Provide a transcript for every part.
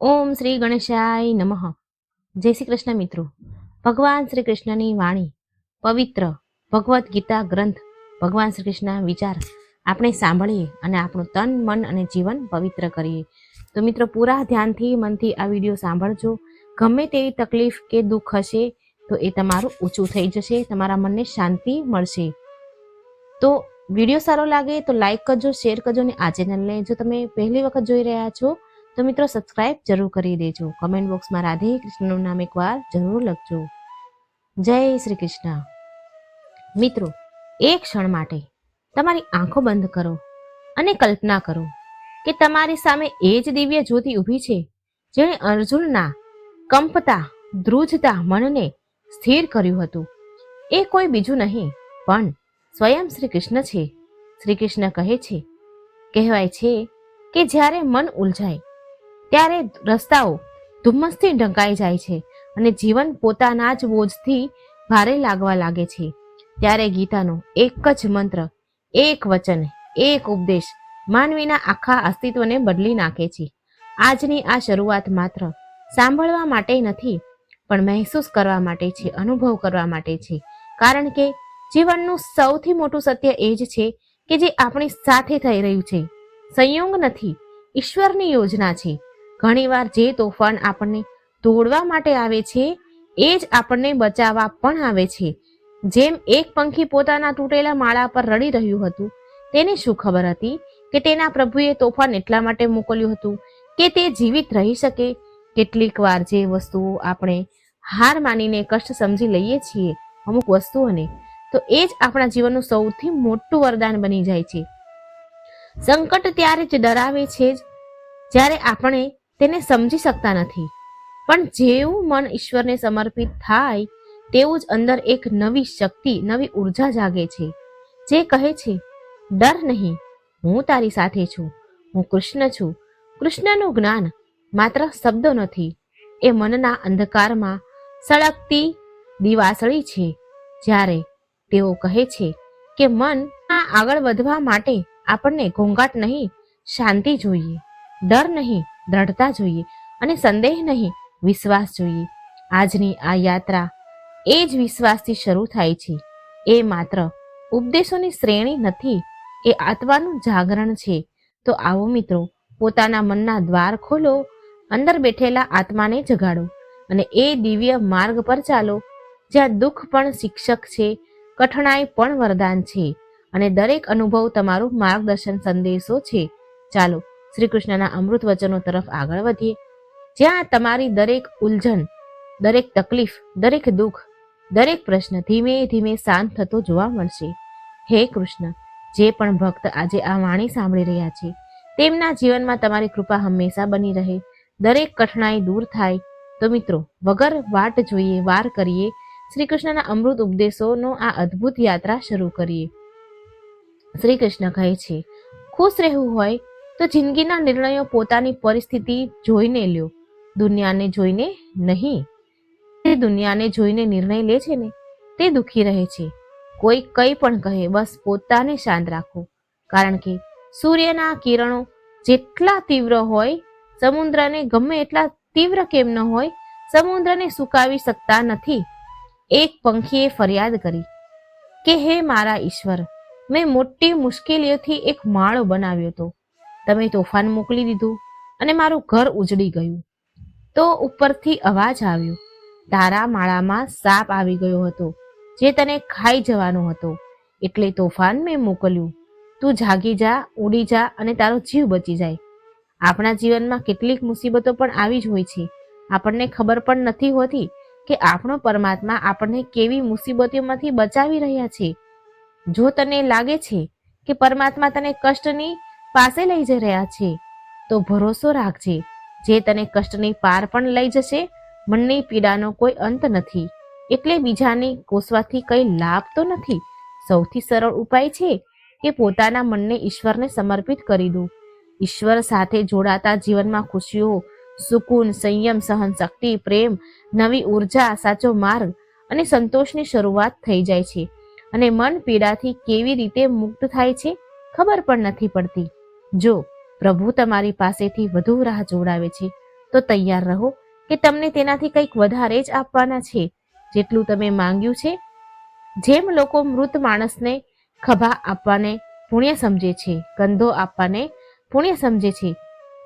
ઓમ શ્રી ગણેશાય નમઃ. જય શ્રી કૃષ્ણ મિત્રો. ભગવાન શ્રી કૃષ્ણની વાણી, પવિત્ર ભગવદ્ ગીતા ગ્રંથ, ભગવાન શ્રી કૃષ્ણના વિચાર આપણે સાંભળીએ અને આપણું તન, મન અને જીવન પવિત્ર કરીએ. તો મિત્રો, પૂરા ધ્યાનથી, મનથી આ વીડિયો સાંભળજો. ગમે તેવી તકલીફ કે દુઃખ હશે, તો એ તમારું ઊંચું થઈ જશે, તમારા મનને શાંતિ મળશે. તો વીડિયો સારો લાગે તો લાઈક કરજો, શેર કરજો અને આ ચેનલને જો તમે પહેલી વખત જોઈ રહ્યા છો તો મિત્રો સબસ્ક્રાઇબ જરૂર કરી દેજો. કમેન્ટ બોક્સમાં રાધે કૃષ્ણનું નામ એકવાર જરૂર લખજો. જય શ્રી કૃષ્ણ. મિત્રો, એક ક્ષણ માટે તમારી આંખો બંધ કરો અને કલ્પના કરો કે તમારી સામે એ જ દિવ્ય જ્યોતિ ઊભી છે, જેણે અર્જુનના કંપતા, ધ્રુજતા મનને સ્થિર કર્યું હતું. એ કોઈ બીજું નહીં, પણ સ્વયં શ્રી કૃષ્ણ છે. શ્રી કૃષ્ણ કહે છે, કહેવાય છે કે જ્યારે મન ઉલઝાય ત્યારે રસ્તાઓ ધુમ્મસથી ઢંકાઈ જાય છે અને જીવન પોતાના જ બોજથી ભારે લાગવા લાગે છે. ત્યારે ગીતાનો એક જ મંત્ર, એક વચન, એક ઉપદેશ માનવીના આખા અસ્તિત્વને બદલી નાખે છે. આજની આ શરૂઆત માત્ર સાંભળવા માટે નથી, પણ મહેસૂસ કરવા માટે છે, અનુભવ કરવા માટે છે. કારણ કે જીવનનું સૌથી મોટું સત્ય એ જ છે કે જે આપણી સાથે થઈ રહ્યું છે. સંયોગ નથી, ઈશ્વરની યોજના છે. ઘણીવાર જે તોફાન આપણને તોડવા માટે આવે છે, એ જ આપણને બચાવવા પણ આવે છે. જેમ એક પંખી પોતાના તૂટેલા માળા પર રડી રહ્યું હતું, તેને શું ખબર હતી કે તેના પ્રભુએ તોફાન એટલા માટે મોકલ્યું હતું કે તે જીવિત રહી શકે? કેટલીક વાર જે વસ્તુઓ આપણે હાર માનીને કષ્ટ સમજી લઈએ છીએ, અમુક વસ્તુઓને, તો એ જ આપણા જીવનનું સૌથી મોટું વરદાન બની જાય છે. સંકટ ત્યારે જ ડરાવે છે જ, જ્યારે આપણે તેને સમજી શકતા નથી. પણ જેવું મન ઈશ્વરને સમર્પિત થાય, તેવું જ અંદર એક નવી શક્તિ, નવી ઊર્જા જાગે છે. જે કહે છે, ડર નહીં, હું તારી સાથે છું, હું કૃષ્ણ છું. કૃષ્ણનું જ્ઞાન માત્ર શબ્દો નથી, એ મનના અંધકારમાં સળગતી દિવાસળી છે. જ્યારે તેઓ કહે છે કે મન આગળ વધવા માટે આપણને ઘોંઘાટ નહીં, શાંતિ જોઈએ. ડર નહીં દ્રઢતા જોઈએ અને સંદેહ નહીં, વિશ્વાસ જોઈએ. આજની આ યાત્રા એ જ વિશ્વાસથી શરૂ થાય છે. એ માત્ર ઉપદેશોની શ્રેણી નથી, એ આત્માનું જાગરણ છે. તો આવો મિત્રો, પોતાના મનના દ્વાર ખોલો, અંદર બેઠેલા આત્માને જગાડો અને એ દિવ્ય માર્ગ પર ચાલો, જ્યાં દુઃખ પણ શિક્ષક છે, કઠણાઈ પણ વરદાન છે અને દરેક અનુભવ તમારું માર્ગદર્શન સંદેશો છે. ચાલો શ્રી કૃષ્ણના અમૃત વચનો તરફ આગળ વધીએ જ્યાં તમારી દરેક ઉલઝન, દરેક તકલીફ, દરેક દુઃખ, દરેક પ્રશ્ન ધીમે ધીમે શાંત થતો જોવા મળશે. હે કૃષ્ણ, જે પણ ભક્ત આજે આ વાણી સાંભળી રહ્યા છે, તેમના જીવનમાં તમારી કૃપા હંમેશા બની રહે. દરેક કઠણાઈ દૂર થાય. તો મિત્રો, વગર વાટ જોઈએ વાર કરીએ. શ્રી કૃષ્ણના અમૃત ઉપદેશોનો આ અદ્ભુત યાત્રા શરૂ કરીએ. શ્રી કૃષ્ણ કહે છે, ખુશ રહેવું હોય તો જિંદગીના નિર્ણયો પોતાની પરિસ્થિતિ જોઈને લ્યો. દુનિયાને જોઈને નહીં. તે દુનિયાને જોઈને નિર્ણય લે છે ને, તે દુઃખી રહે છે. કોઈ કંઈ પણ કહે, બસ પોતાને શાંત રાખો. કારણ કે સૂર્યના કિરણો જેટલા તીવ્ર હોય, સમુદ્રને ગમે એટલા તીવ્ર કેમ ન હોય, સમુદ્રને સુકાવી શકતા નથી. એક પંખીએ ફરિયાદ કરી કે, હે મારા ઈશ્વર, મેં મોટી મુશ્કેલીઓથી એક માળો બનાવ્યો હતો. તમે તોફાન મોકલી દીધું અને મારું ઘર ઉજળી ગયું. તો ઉપરથી અવાજ આવ્યો. તારા માળામાં સાપ આવી ગયો હતો, જે તને ખાઈ જવાનો હતો. એટલે તોફાન મેં મોકલ્યું. તું જાગી જા, ઉડી જા અને તારો જીવ બચી જાય. આપણા જીવનમાં કેટલીક મુસીબતો પણ આવી જ હોય છે. આપણને ખબર પણ નથી હોતી કે આપણો પરમાત્મા આપણને કેવી મુસીબતોમાંથી બચાવી રહ્યા છે. જો તને લાગે છે કે પરમાત્મા તને કષ્ટની પાસે લઈ જઈ રહ્યા છે. તો ભરોસો રાખજે. જે તને કષ્ટની પાર પણ લઈ જશે, મનની પીડાનો કોઈ અંત નથી. એટલે બીજાને કોસવાથી કઈ લાભ તો નથી. સૌથી સરળ ઉપાય છે કે પોતાના મનને ઈશ્વરને સમર્પિત કરી દો. ઈશ્વર સાથે જોડાતા જીવનમાં ખુશીઓ, સુકૂન, સંયમ સહન શક્તિ પ્રેમ, નવી ઊર્જા, સાચો માર્ગ અને સંતોષની શરૂઆત થઈ જાય છે. અને મન પીડાથી કેવી રીતે મુક્ત થાય છે ખબર પણ નથી પડતી. જો પ્રભુ તમારી પાસેથી વધુ રાહ જોડાવે છે, તો તૈયાર રહો કે તમને તેનાથી કંઈક વધારે જ આપવાના છે. જેટલું તમે માંગ્યું છે, જેમ લોકો મૃત માણસને ખભા આપવાને પુણ્ય સમજે છે કંધો આપવાને પુણ્ય સમજે છે,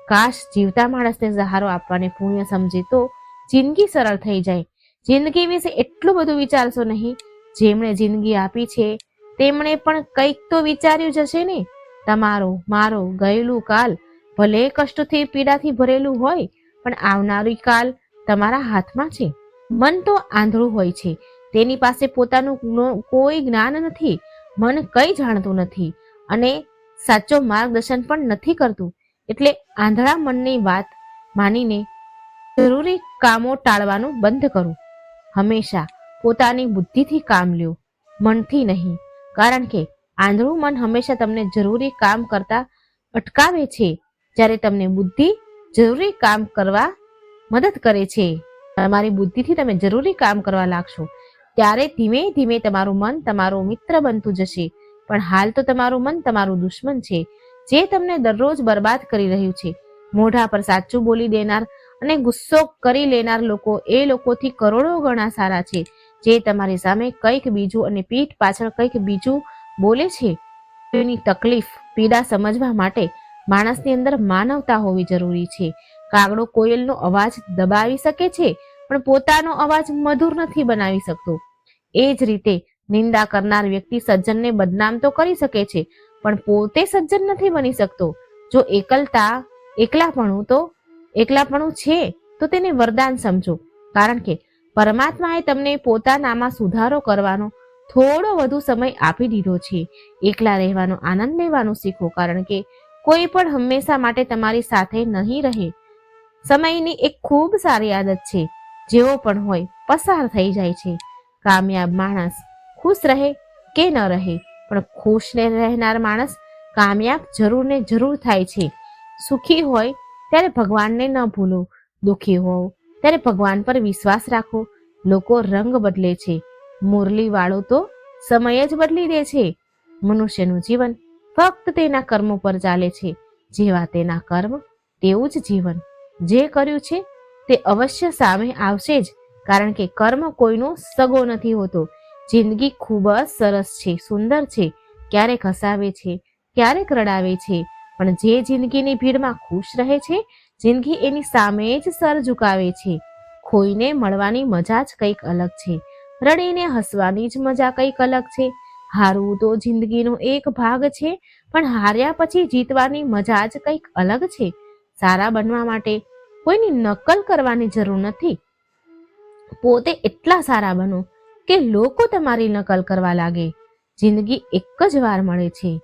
કાશ જીવતા માણસને સહારો આપવાને પુણ્ય સમજે, તો જિંદગી સરળ થઈ જાય. જિંદગી વિશે એટલું બધું વિચારશો નહીં. જેમણે જિંદગી આપી છે, તેમણે પણ કંઈક તો વિચાર્યું જ હશે ને? તમારો, મારો, ગયેલું કાલ ભલે કષ્ટથી પીડાથી ભરેલું હોય, પણ આવનારી કાલ તમારા હાથમાં છે. મન તો આંધળું હોય છે. તેની પાસે પોતાનું કોઈ જ્ઞાન નથી. મન કંઈ જાણતું નથી અને સાચો માર્ગદર્શન પણ નથી કરતું. એટલે આંધળા મનની વાત માનીને જરૂરી કામો ટાળવાનું બંધ કરો. હંમેશા પોતાની બુદ્ધિથી કામ લ્યો, મનથી નહીં. કારણ કે આંધળું મન હંમેશા તમને જરૂરી કામ કરતા અટકાવે છે, જ્યારે તમને બુદ્ધિ જરૂરી કામ કરવા મદદ કરે છે. તમારી બુદ્ધિથી તમે જરૂરી કામ કરવા લાગશો. ત્યારે ધીમે ધીમે તમારું મન તમારો મિત્ર બનતું જશે. પણ હાલ તો તમારું મન તમારું દુશ્મન છે, જે તમને દરરોજ બરબાદ કરી રહ્યું છે. મોઢા પર સાચું બોલી દેનાર અને ગુસ્સો કરી લેનાર લોકો એ લોકોથી કરોડો ગણા સારા છે, જે તમારી સામે કંઈક બીજું અને પીઠ પાછળ કંઈક બીજું બોલે છે? તેની તકલીફ પીડા સમજવા માટે માણસની અંદર માનવતા હોવી જરૂરી છે. કાગડો કોયલનો અવાજ દબાવી શકે છે, પણ પોતાનો અવાજ મધુર નથી બનાવી શકતો. એ જ રીતે નિંદા કરનાર વ્યક્તિ સજ્જનને બદનામ તો કરી શકે છે, પણ પોતે સજ્જન નથી બની શકતો. જો એકલતા, એકલાપણું તો, એકલાપણું છે, તો તેને વરદાન સમજો. કારણ કે પરમાત્માએ તમને પોતાનામાં સુધારો કરવાનો થોડો વધુ સમય આપી દીધો છે. એકલા રહેવાનો આનંદ લેવાનું શીખો, કારણ કે કોઈ પણ હંમેશા માટે તમારી સાથે નહીં રહે. સમયની એક ખૂબ સારી આદત છે. જેવો પણ હોય, પસાર થઈ જાય છે. કામયાબ માણસ ખુશ રહે કે ન રહે, પણ ખુશ રહેનાર માણસ કામયાબ જરૂર ને જરૂર થાય છે. સુખી હોય, ત્યારે ભગવાનને ન ભૂલો. દુઃખી હોવ, ત્યારે ભગવાન પર વિશ્વાસ રાખો. લોકો રંગ બદલે છે. મુરલી વાળો તો સમય જ બદલી દે છે. મનુષ્યનું જીવન ફક્ત તેના કર્મો પર ચાલે છે. જેવા તેના કર્મ, તેવું જ જીવન. જે કર્યું છે, તે અવશ્ય સામે આવશે જ, કારણ કે કર્મ કોઈનો સગો નથી હોતો. જિંદગી ખૂબ જ સરસ છે, સુંદર છે. ક્યારેક હસાવે છે, ક્યારેક રડાવે છે. પણ જે જિંદગીની ભીડમાં ખુશ રહે છે, જિંદગી એની સામે જ સર ઝુકાવે છે. ખોઈને મળવાની મજા જ કંઈક અલગ છે. રડીને હસવાની જ મજા કંઈક અલગ છે. હારવું તો જિંદગીનો એક ભાગ છે, પણ હાર્યા પછી જીતવાની મજા જ કંઈક અલગ છે. સારા બનવા માટે કોઈની નકલ કરવાની જરૂર નથી. પોતે એટલા સારા બનો કે લોકો તમારી નકલ કરવા લાગે. જિંદગી એક જ વાર મળે છે.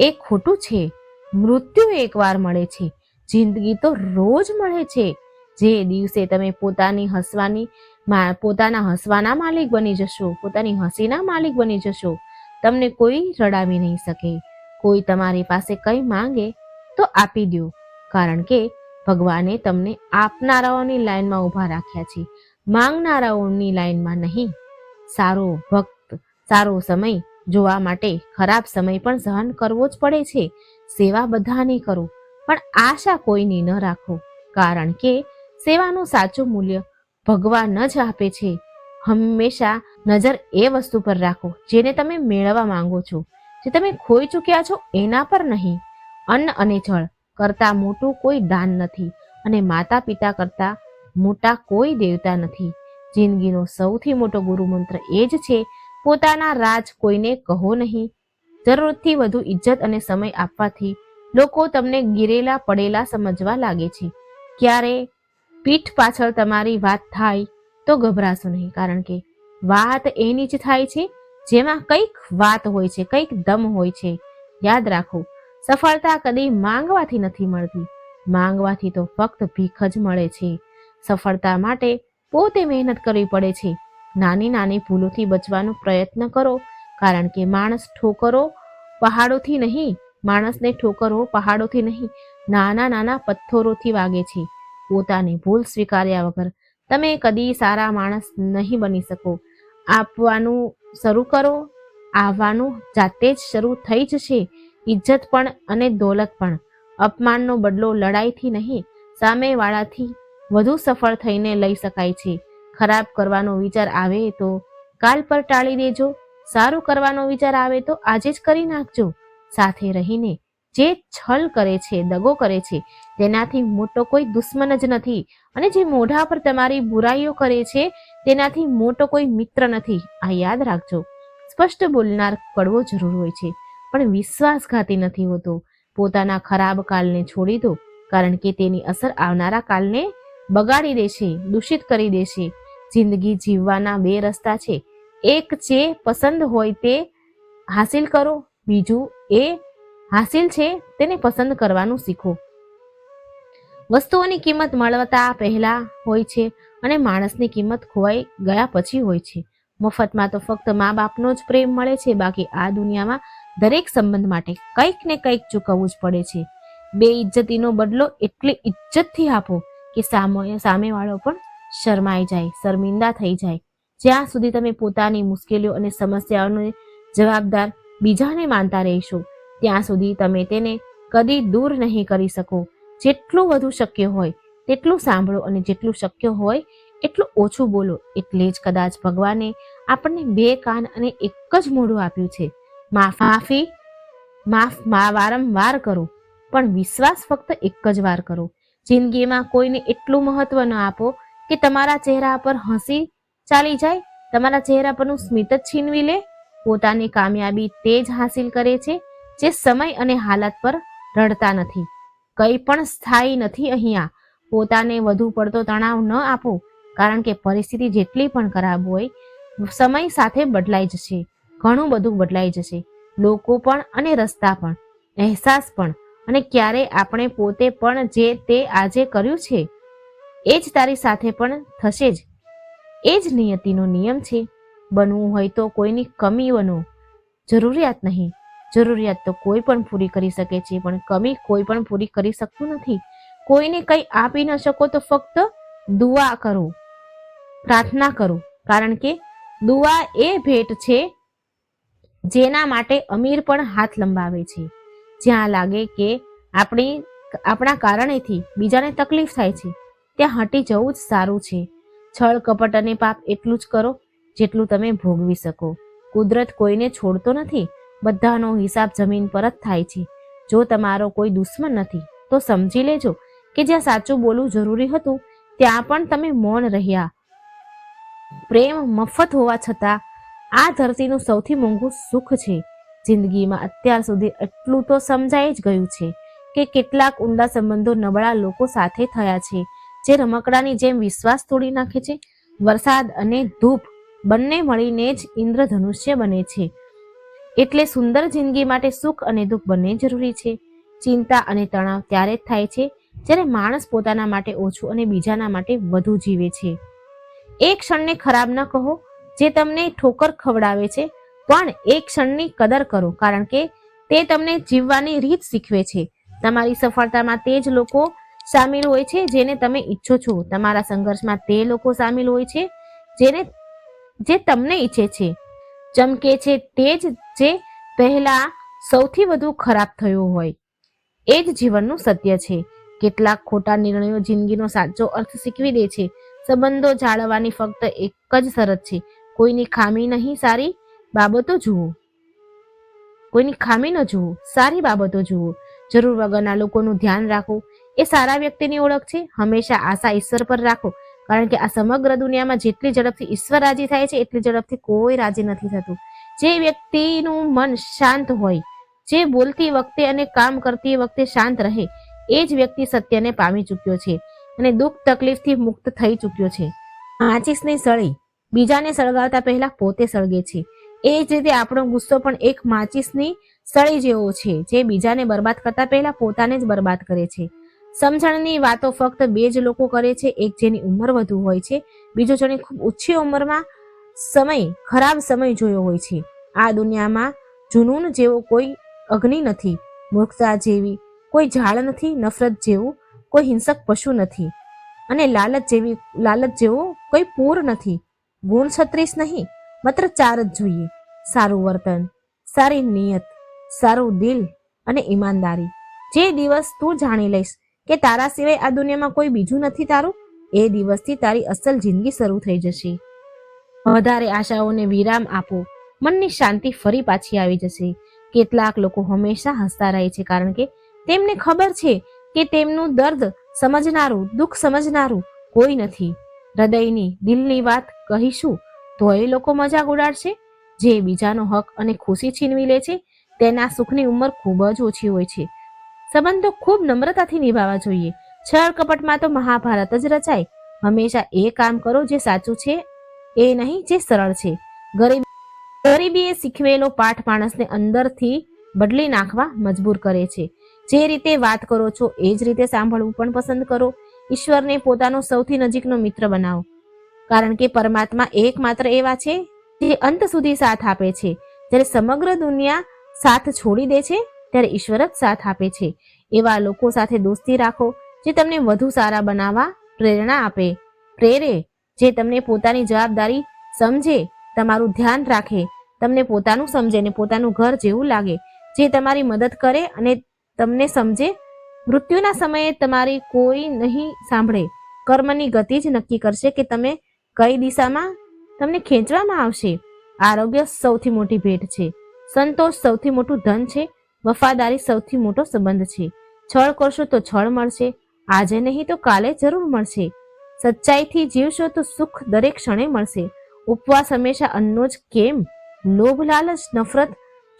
એ ખોટું છે. મૃત્યુ એક વાર મળે છે. જિંદગી તો રોજ મળે છે. જે દિવસે તમે પોતાની હસવાની પોતાના હસવાના માલિક બની જશો, પોતાની હસીના માલિક બની જશો. તમને કોઈ રડાવી નહીં શકે. કોઈ તમારી પાસે કંઈ માંગે તો આપી દો કારણ કે ભગવાને તમને આપનારાઓની લાઈનમાં ઊભા રાખ્યા છે. માંગનારાઓની લાઈનમાં નહીં. સારો ભક્ત, સારો સમય જોવા માટે ખરાબ સમય પણ સહન કરવો જ પડે છે. સેવા બધાની કરો, પણ આશા કોઈની ન રાખો. કારણ કે સેવાનું સાચું મૂલ્ય ભગવાન જ આપે છે. હંમેશા નજર એ વસ્તુ પર રાખો, જેને તમે મેળવવા માંગો છો. જે તમે ખોઈ ચૂક્યા છો એના પર નહીં. અન્ન અને જળ કરતા મોટું કોઈ દાન નથી અને માતા પિતા કરતા મોટા કોઈ દેવતા નથી. જિંદગીનો સૌથી મોટો ગુરુ મંત્ર એ જ છે, પોતાના રાજ કોઈને કહો નહીં. જરૂરથી વધુ ઇજ્જત અને સમય આપવાથી લોકો તમને ગિરેલા પડેલા સમજવા લાગે છે. ક્યારે પીઠ પાછળ તમારી વાત થાય તો ગભરાશો નહીં, કારણ કે વાત એની જ થાય છે, જેમાં કંઈક વાત હોય છે, કંઈક દમ હોય છે. યાદ રાખો, સફળતા કદી માંગવાથી નથી મળતી. માંગવાથી તો ફક્ત ભીખ જ મળે છે. સફળતા માટે પોતે મહેનત કરવી પડે છે. નાની નાની ભૂલોથી બચવાનો પ્રયત્ન કરો, કારણ કે માણસ ઠોકરો પહાડોથી નહીં, માણસને ઠોકરો પહાડોથી નહીં, નાના નાના પથ્થરોથી વાગે છે. પોતાની ભૂલ સ્વીકાર્યા વગર તમે કદી સારા માણસ નહીં બની શકો. આપવાનું શરૂ કરો. આવવાનું જાતે જ શરૂ થઈ જશે. ઇજ્જત પણ અને દોલત પણ. અપમાનનો બદલો લડાઈથી નહીં, સામેવાળાથી વધુ સફળ થઈને લઈ શકાય છે. ખરાબ કરવાનો વિચાર આવે તો કાલ પર ટાળી દેજો. સારું કરવાનો વિચાર આવે તો આજે જ કરી નાખજો. સાથે રહીને જે છલ કરે છે, દગો કરે છે, તેનાથી મોટો કોઈ દુશ્મન જ નથી. અને જે મોઢા પર તમારી બુરાઈઓ કરે છે, તેનાથી મોટો કોઈ મિત્ર નથી. આ યાદ રાખજો. સ્પષ્ટ બોલનાર કડવો જરૂર હોય છે, પણ વિશ્વાસઘાતી નથી હોતો. પોતાના ખરાબ કાલને છોડી દો, કારણ કે તેની અસર આવનારા કાલને બગાડી દેશે, દૂષિત કરી દેશે. જિંદગી જીવવાના બે રસ્તા છે. એક જે પસંદ હોય તે હાસિલ કરો, બીજું એ હાસિલ છે તેને પસંદ કરવાનું શીખો. વસ્તુઓની કિંમત મળવતા પહેલા હોય છે અને માણસની કિંમત ખોવાઈ ગયા પછી હોય છે. મફતમાં તો ફક્ત મા બાપનો જ પ્રેમ મળે છે, બાકી આ દુનિયામાં દરેક સંબંધ માટે કંઈક ને કંઈક ચૂકવવું જ પડે છે. બે ઇજ્જતીનો બદલો એટલી ઇજ્જતથી આપો કે સામે, સામેવાળો પણ શરમાઈ જાય, શર્મિંદા થઈ જાય. જ્યાં સુધી તમે પોતાની મુશ્કેલીઓ અને સમસ્યાઓને જવાબદાર બીજાને માનતા રહેશો ત્યાં સુધી તમે તેને કદી દૂર નહીં કરી શકો. જેટલું વધુ શક્ય હોય, તેટલું સાંભળો અને જેટલું શક્ય હોય, એટલું ઓછું બોલો. એટલે જ કદાચ ભગવાને આપણને બે કાન અને એક જ મોઢું આપ્યું છે. માફ, માફી માફ વારંવાર કરો, પણ વિશ્વાસ ફક્ત એક જ વાર કરો. જિંદગીમાં કોઈને એટલું મહત્વ ન આપો કે તમારા ચહેરા પર હસી ચાલી જાય. તમારા ચહેરા પરનું સ્મિત જ છીનવી લે. પોતાની કામયાબી તે જ હાસિલ કરે છે. જે સમય અને હાલત પર રડતા નથી. કંઈ પણ સ્થાયી નથી અહીંયા. પોતાને વધુ પડતો તણાવ ન આપો, કારણ કે પરિસ્થિતિ જેટલી પણ ખરાબ હોય, સમય સાથે બદલાઈ જશે. ઘણું બધું બદલાઈ જશે. લોકો પણ અને રસ્તા પણ. અહેસાસ પણ. અને ક્યારે આપણે પોતે પણ જે તે આજે કર્યું છે, એ જ તારી સાથે પણ થશે જ. એ જ નિયતિનો નિયમ છે. બનવું હોય તો કોઈની કમી બનો જરૂરિયાત નહીં. જરૂરિયાત તો કોઈ પણ પૂરી કરી શકે છે, પણ કમી કોઈ પણ પૂરી કરી શકતું નથી. કોઈને કંઈ આપી ન શકો તો ફક્ત દુઆ કરો, પ્રાર્થના કરો. કારણ કે દુઆ એ ભેટ છે જેના માટે અમીર પણ હાથ લંબાવે છે. જ્યાં લાગે કે આપણી આપણા કારણેથી બીજાને તકલીફ થાય છે, ત્યાં હટી જવું જ સારું છે. છળ, કપટ અને પાપ એટલું જ કરો જેટલું તમે ભોગવી શકો. કુદરત કોઈને છોડતો નથી બધાનો હિસાબ જમીન પર જ થાય છે. જો તમારો કોઈ દુશ્મન નથી, તો સમજી લેજો કે જ્યાં સાચું બોલવું જરૂરી હતું, ત્યાં પણ તમે મૌન રહ્યા. પ્રેમ મફત હોવા છતાં, આ ધરતીનું સૌથી મોંઘું સુખ છે. જિંદગીમાં અત્યાર સુધી એટલું તો સમજાઈ જ ગયું છે કે કેટલાક ઊંડા સંબંધો નબળા લોકો સાથે થયા છે, જે રમકડાની જેમ વિશ્વાસ તોડી નાખે છે. વરસાદ અને ધૂપ બંને મળીને જ ઇન્દ્રધનુષ્ય બને છે. એટલે સુંદર જિંદગી માટે સુખ અને દુઃખ બંને જરૂરી છે. ચિંતા અને તણાવ ત્યારે જ થાય છે, જ્યારે માણસ પોતાના માટે ઓછું અને બીજાના માટે વધુ જીવે છે. એક ક્ષણને ખરાબ ન કહો, જે તમને ઠોકર ખવડાવે છે, પણ એક ક્ષણની કદર કરો, કારણ કે તે તમને જીવવાની રીત શીખવે છે. તમારી સફળતામાં તે જ લોકો સામેલ હોય છે જેને તમે ઈચ્છો છો. તમારા સંઘર્ષમાં તે લોકો સામેલ હોય છે જેને, જે તમને ઈચ્છે છે. ચમકે છે તે જ જે પહેલા સૌથી વધુ ખરાબ થયો હોય. એ જ જીવનનું સત્ય છે. કેટલાક ખોટા નિર્ણયો જિંદગીનો સાચો અર્થ શીખવી દે છે. સંબંધો જાળવવાની ફક્ત એક જ શરત છે. કોઈની ખામી નહીં, સારી બાબતો જુઓ. કોઈની ખામી ન જુઓ, સારી બાબતો જુઓ. જરૂર વગરના લોકોનું ધ્યાન રાખો. એ સારા વ્યક્તિની ઓળખ છે. હંમેશા આશા ઈશ્વર પર રાખો. કારણ કે આ સમગ્ર દુનિયામાં જેટલી ઝડપથી ઈશ્વર રાજી થાય છે, એટલી ઝડપથી કોઈ રાજી નથી થતું. જે વ્યક્તિનું મન શાંત હોય, જે બોલતી વખતે અને કામ કરતી વખતે શાંત રહે, એ જ વ્યક્તિ સત્યને પામી ચૂક્યો છે અને દુઃખ તકલીફથી મુક્ત થઈ ચૂક્યો છે. માચીસની સળી. બીજાને સળગાવતા પહેલા પોતે સળગે છે. એ જ રીતે આપણો ગુસ્સો પણ એક માચીસની સળી જેવો છે, જે બીજાને બરબાદ કરતા પહેલા પોતાને જ બરબાદ કરે છે. સમજણની વાતો ફક્ત બે જ લોકો કરે છે, એક જેની ઉંમર વધુ હોય છે, બીજો જેની ખૂબ ઓછી ઉંમરમાં સમય, ખરાબ સમય જોયો હોય છે. આ દુનિયામાં જુનૂન જેવો કોઈ અગ્નિ નથી, મૂર્ખતા જેવી કોઈ ઝાડ નથી, નફરત જેવું કોઈ હિંસક પશુ નથી અને લાલચ જેવી, લાલચ જેવો કોઈ પૂર નથી. ગુણ છત્રીસ નહીં, માત્ર ચાર જ જોઈએ. સારું વર્તન, સારી નિયત, સારું દિલ અને ઈમાનદારી. જે દિવસ તું જાણી લઈશ કે તારા સિવાય આ દુનિયામાં કોઈ બીજું નથી તારું, એ દિવસથી તારી અસલ જિંદગી શરૂ થઈ જશે. વધારે આશાઓને વિરામ આપો. મનની શાંતિ ફરી પાછી આવી જશે. કેટલાક લોકો હંમેશા હસતા રહે છે કારણ કે તેમને ખબર છે કે તેમનું દર્દ સમજનારું, દુઃખ સમજનારું કોઈ નથી. હૃદયની દિલની વાત કહીશું તો એ લોકો મજાક ઉડાડશે. જે બીજાનો હક અને ખુશી છીનવી લે છે, તેના સુખની ઉંમર ખૂબ જ ઓછી હોય છે. સંબંધો ખૂબ નમ્રતાથી નિભાવવા જોઈએ. છળ કપટમાં તો મહાભારત જ રચાય. હંમેશા એ કામ કરો જે સાચું છે એ નહીં, જે સરળ છે. ગરીબી ગરીબીએ શીખવેલો પાઠ માણસને અંદરથી બદલી નાખવા મજબૂર કરે છે. જે રીતે વાત કરો છો, એ જ રીતે સાંભળવું પણ પસંદ કરો. ઈશ્વરને પોતાનો સૌથી નજીકનો મિત્ર બનાવો. કારણ કે પરમાત્મા એકમાત્ર એવા છે, જે અંત સુધી સાથ આપે છે. જ્યારે સમગ્ર દુનિયા સાથ છોડી દે છે, ત્યારે ઈશ્વર જ સાથ આપે છે. એવા લોકો સાથે દોસ્તી રાખો, જે તમને વધુ સારા બનાવવા પ્રેરણા આપે. પ્રેરે જે તમને પોતાની જવાબદારી સમજે, તમારું ધ્યાન રાખે, તમને પોતાનું સમજે ને પોતાનું ઘર જેવું લાગે. જે તમારી મદદ કરે અને તમને સમજે, મૃત્યુના સમયે તમારી કોઈ નહીં સાંભળે. કર્મની ગતિ જ નક્કી કરશે કે તમે કઈ દિશામાં તમને ખેંચવામાં આવશે. આરોગ્ય સૌથી મોટી ભેટ છે. સંતોષ સૌથી મોટું ધન છે. વફાદારી સૌથી મોટો સંબંધ છે. છળ કરશો તો છળ મળશે. આજે નહીં તો કાલે જરૂર મળશે. સચ્ચાઈથી જીવશો તો સુખ દરેક ક્ષણે મળશે. ઉપવાસ હંમેશા અન્નો જ કેમ? લોભ, લાલચ, નફરત,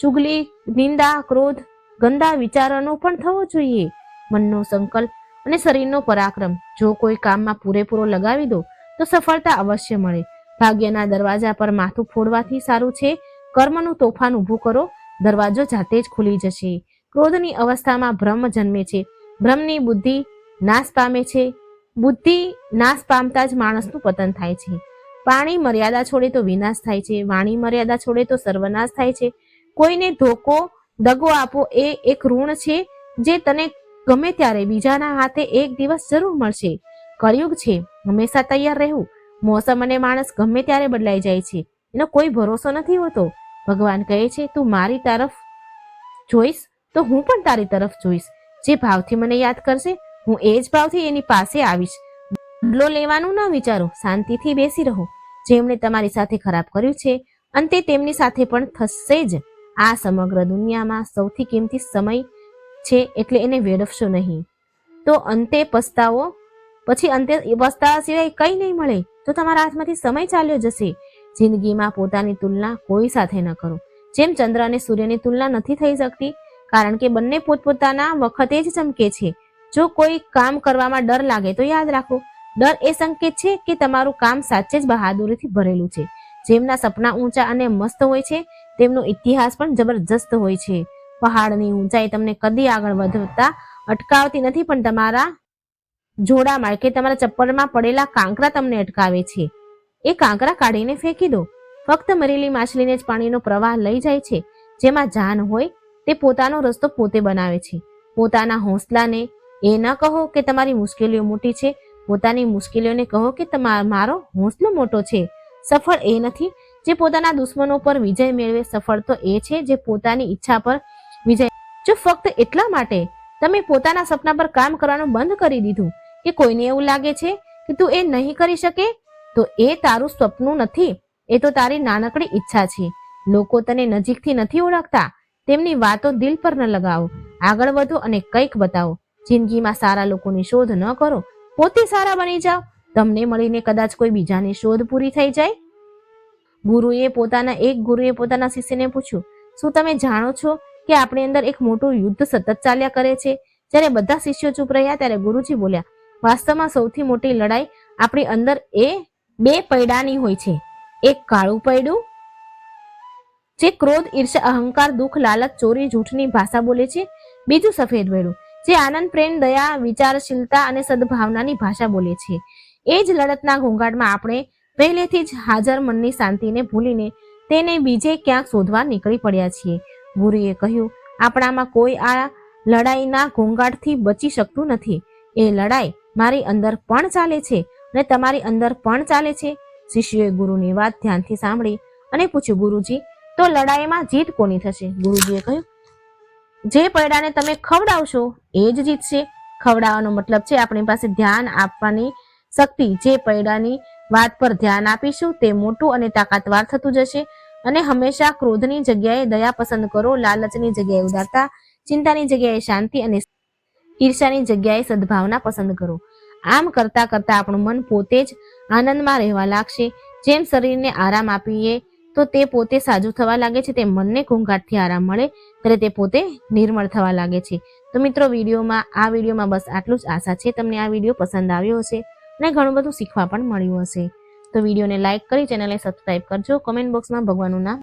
ચુગલી, નિંદા, ક્રોધ, ગંદા વિચારોનો પણ થવો જોઈએ. મનનો સંકલ્પ અને શરીરનો પરાક્રમ. જો કોઈ કામમાં પૂરેપૂરો લગાવી દો, તો સફળતા અવશ્ય મળે. ભાગ્યના દરવાજા પર માથું ફોડવાથી સારું છે. કર્મનું તોફાન ઊભું કરો. દરવાજો જાતે જ ખુલી જશે. ક્રોધની અવસ્થામાં ભ્રમ જન્મે છે. ભ્રમની બુદ્ધિ નાશ પામે છે. બુદ્ધિ નાશ પામતા જ માણસનું પતન થાય છે. પાણી મર્યાદા છોડે તો વિનાશ થાય છે. વાણી મર્યાદા છોડે તો સર્વનાશ થાય છે. કોઈને ધોકો, દગો આપો એ એક ઋણ છે જે તને ગમે ત્યારે બીજાના હાથે એક દિવસ જરૂર મળશે. કળિયુગ છે. હંમેશા તૈયાર રહેવું. મોસમ અને માણસ ગમે ત્યારે બદલાઈ જાય છે. એનો કોઈ ભરોસો નથી હોતો. ભગવાન કહે છે, તું મારી તરફ જોઈશ તો હું પણ તારી તરફ જોઈશ. જે ભાવથી મને યાદ કરશે હું એ જ ભાવથી એની પાસે આવીશ. બદલો લેવાનું ન વિચારો, શાંતિથી બેસી રહો. જેમણે તમારી સાથે ખરાબ કર્યું છે, અંતે તેમની સાથે પણ થશે જ. આ સમગ્ર દુનિયામાં સૌથી કિંમતી સમય છે એટલે એને વેડફશો નહીં. તો અંતે પસ્તાવો, પછી અંતે પસ્તાવા સિવાય કંઈ નહીં મળે, તો તમારા હાથમાંથી સમય ચાલ્યો જશે. જિંદગીમાં પોતાની તુલના કોઈ સાથે ન કરો. જેમ ચંદ્ર અને સૂર્યની તુલના નથી થઈ શકતી, કારણ કે બંને પોતપોતાના વખતે જ ચમકે છે. જો કોઈ કામ કરવામાં ડર લાગે તો યાદ રાખો, ડર એ સંકેત છે કે તમારું કામ સાચે જ બહાદુરીથી ભરેલું છે. જેમના સપના ઊંચા અને મસ્ત હોય છે, તેમનો ઇતિહાસ પણ જબરજસ્ત હોય છે. પહાડની ઊંચાઈ તમને કદી આગળ વધતા અટકાવતી નથી, પણ તમારા જોડામાં કે તમારા ચપ્પલમાં પડેલા કાંકરા તમને અટકાવે છે. એ કાંકરા કાઢીને ફેંકી દો. ફક્ત મરેલી માછલીને જ પાણીનો પ્રવાહ લઈ જાય છે. જેમાં જાન હોય, તે પોતાનો રસ્તો પોતે બનાવે છે. પોતાના હોંસલાને એ ન કહો કે તમારી મુશ્કેલીઓ મોટી છે. પોતાની મુશ્કેલીઓને કહો કે મારો હોંસલો મોટો છે. સફળ એ નથી જે પોતાના દુશ્મનો પર વિજય મેળવે. સફળ તો એ છે જે પોતાની ઈચ્છા પર વિજય જો ફક્ત એટલા માટે તમે પોતાના સપના પર કામ કરવાનું બંધ કરી દીધું કે કોઈને એવું લાગે છે કે તું એ નહીં કરી શકે, તો એ તારું સપનું નથી. એ તો તારી નાનકડી ઈચ્છા છે. લોકો તને નજીકથી નથી ઓળખતા. તેમની વાતો દિલ પર ન લગાવો. આગળ વધો અને કંઈક બતાવો. જિંદગીમાં સારા લોકોની શોધ ન કરો, પોતે સારા બની જાઓ. તમને મળીને કદાચ કોઈ બીજાની શોધ પૂરી થઈ જાય? ગુરુએ પોતાના, એક ગુરુએ પોતાના શિષ્યને પૂછ્યું, શું તમે જાણો છો કે આપણી અંદર એક મોટું યુદ્ધ સતત ચાલ્યા કરે છે? જ્યારે બધા શિષ્યો ચૂપ રહ્યા ત્યારે ગુરુજી બોલ્યા, વાસ્તવમાં સૌથી મોટી લડાઈ આપણી અંદર એ બે પૈડાની હોય છે. એક કાળું પૈડું, જે ક્રોધ ઈર્ષા અહંકાર, દુઃખ, લાલચ, ચોરી, જૂઠની ભાષા બોલે છે. બીજું સફેદ પૈડું. જે આનંદ, પ્રેમ, દયા, વિચારશીલતા અને સદભાવનાની ભાષા બોલે છે. એ જ લડતના ઘોંઘાટમાં આપણે પહેલેથી જ હાજર મનની શાંતિને ભૂલીને તેને બીજે ક્યાંક શોધવા નીકળી પડ્યા છીએ. ગુરુએ કહ્યું, આપણામાં કોઈ આ લડાઈના ઘોંઘાટથી બચી શકતું નથી. એ લડાઈ મારી અંદર પણ ચાલે છે અને તમારી અંદર પણ ચાલે છે. શિષ્યોએ ગુરુની વાત ધ્યાનથી સાંભળી અને પૂછ્યું, ગુરુજી, તો લડાઈમાં જીત કોની થશે? ગુરુજીએ કહ્યું જે પૈડાને તમે ખવડાવશો, એ જ જીતશે. ખવડાવવાનો મતલબ છે આપણી પાસે ધ્યાન આપવાની શક્તિ. જે પૈડાની વાત પર ધ્યાન આપીશું, તે મોટું અને તાકાતવાર થતું જશે. અને હંમેશા ક્રોધની જગ્યાએ દયા પસંદ કરો, લાલચની જગ્યાએ ઉદારતા, ચિંતાની જગ્યાએ શાંતિ અને ઈર્ષાની જગ્યાએ સદભાવના પસંદ કરો. આમ કરતા કરતા આપણું મન પોતે જ આનંદમાં રહેવા લાગશે. જેમ શરીરને આરામ આપીએ તો તે પોતે સાજુ થવા લાગે છે, તે મનને ઘોંઘાટથી આરામ મળે, ત્યારે તે પોતે નિર્મળ થવા લાગે છે. તો મિત્રો, વિડીયોમાં, આ વિડીયોમાં બસ આટલું જ આશા છે, તમને આ વીડિયો પસંદ આવ્યો હશે અને ઘણું બધું શીખવા પણ મળ્યું હશે. તો વિડીયોને લાઇક કરી, ચેનલને સબસ્ક્રાઇબ કરજો. કોમેન્ટ બોક્સમાં ભગવાનનું નામ